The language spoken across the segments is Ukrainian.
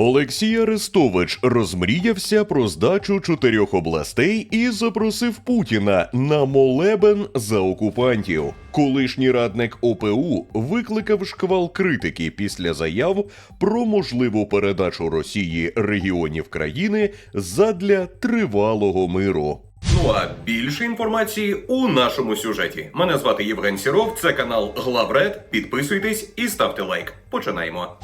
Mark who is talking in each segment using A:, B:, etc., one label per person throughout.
A: Олексій Арестович розмріявся про здачу чотирьох областей і запросив Путіна на молебен за окупантів. Колишній радник ОПУ викликав шквал критики після заяв про можливу передачу Росії регіонів країни задля тривалого миру.
B: Ну а більше інформації у нашому сюжеті. Мене звати Євген Сіров, це канал Главред. Підписуйтесь і ставте лайк. Починаємо.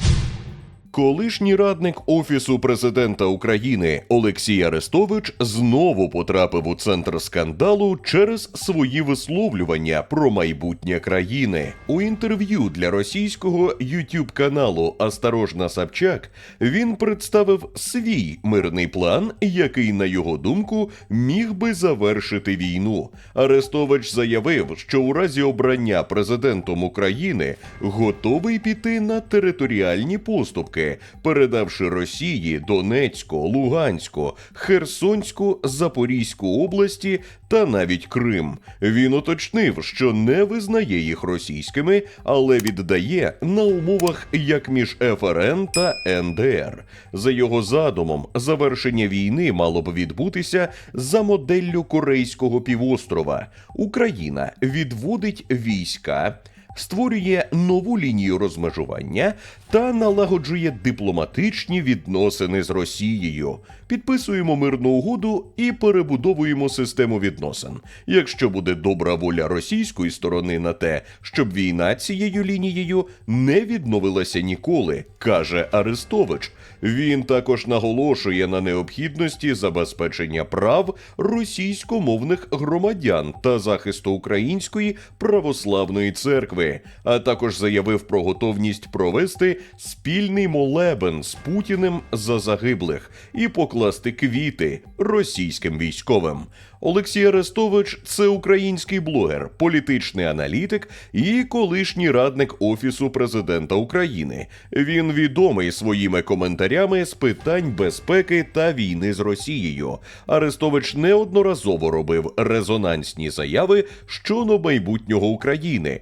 A: Колишній радник Офісу президента України Олексій Арестович знову потрапив у центр скандалу через свої висловлювання про майбутнє країни. У інтерв'ю для російського youtube каналу Осторожна Собчак він представив свій мирний план, який, на його думку, міг би завершити війну. Арестович заявив, що у разі обрання президентом України готовий піти на територіальні поступки, передавши Росії Донецьку, Луганську, Херсонську, Запорізьку області та навіть Крим. Він уточнив, що не визнає їх російськими, але віддає на умовах як між ФРН та НДР. За його задумом, завершення війни мало б відбутися за моделлю Корейського півострова. Україна відводить війська створює нову лінію розмежування та налагоджує дипломатичні відносини з Росією. Підписуємо мирну угоду і перебудовуємо систему відносин. Якщо буде добра воля російської сторони на те, щоб війна цією лінією не відновилася ніколи, каже Арестович. Він також наголошує на необхідності забезпечення прав російськомовних громадян та захисту української православної церкви, а також заявив про готовність провести спільний молебен з Путіним за загиблих і покласти квіти російським військовим. Олексій Арестович це український блогер, політичний аналітик і колишній радник Офісу президента України. Він відомий своїми коментарями з питань безпеки та війни з Росією. Арестович неодноразово робив резонансні заяви щодо майбутнього України,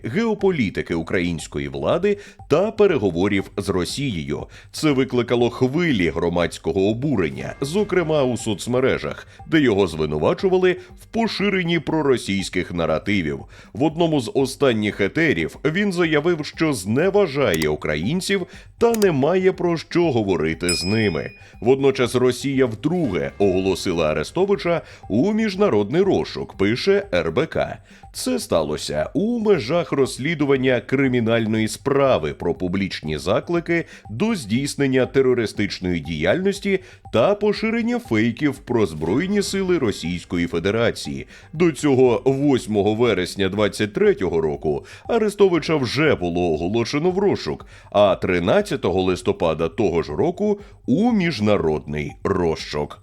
A: геополітики української влади та переговорів з Росією. Це викликало хвилі громадського обурення, зокрема у соцмережах, де його звинувачували в поширенні проросійських наративів. В одному з останніх етерів він заявив, що зневажає українців та не має про що говорити з ними. Водночас Росія вдруге оголосила Арестовича у міжнародний розшук, пише РБК. Це сталося у межах розслідування кримінальної справи про публічні заклики до здійснення терористичної діяльності та поширення фейків про збройні сили Російської Федерації. До цього 8 вересня 23-го року Арестовича вже було оголошено в розшук, а 13 листопада того ж року у міжнародний розшук.